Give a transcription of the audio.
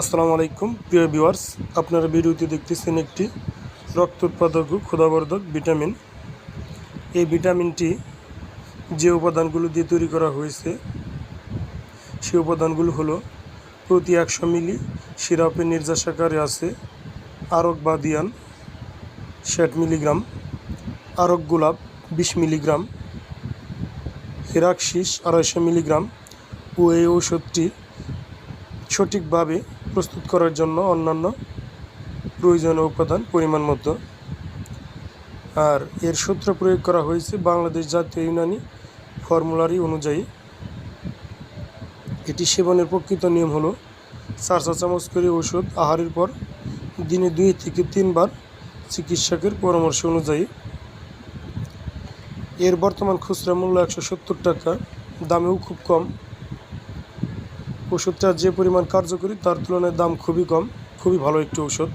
আসসালামু আলাইকুম, প্রিয় ভিউয়ার্স। আপনারা ভিডিওতে দেখতেছেন একটি রক্ত উৎপাদক ও ক্ষুধাবর্ধক ভিটামিন। এই ভিটামিনটি যে উপাদানগুলো দিয়ে তৈরি করা হয়েছে, সেই উপাদানগুলো হলো প্রতি একশো মিলি সিরাপে নির্যাস আকারে আছে, আরক বাদিয়ান ষাট মিলিগ্রাম, আরক গোলাপ বিশ মিলিগ্রাম হিরাকশিস আড়াইশো মিলিগ্রাম ও এই ঔষধটি সঠিকভাবে প্রস্তুত করার জন্য অন্যান্য প্রয়োজনীয় উপাদান, পরিমাণ মতো। আর এর সূত্র প্রয়োগ করা হয়েছে বাংলাদেশ জাতীয় ইউনানি ফর্মুলারি অনুযায়ী। এটি সেবনের প্রকৃত নিয়ম হলো চার চা চামচ করে ওষুধ আহারের পর দিনে দুই থেকে তিনবার চিকিৎসকের পরামর্শ অনুযায়ী। এর বর্তমান খুচরা মূল্য একশো সত্তর টাকা, দামেও খুব কম। ওষুধটা যে পরিমাণ কার্যকরী তার তুলনায় দাম খুবই কম খুবই ভালো একটি ওষুধ।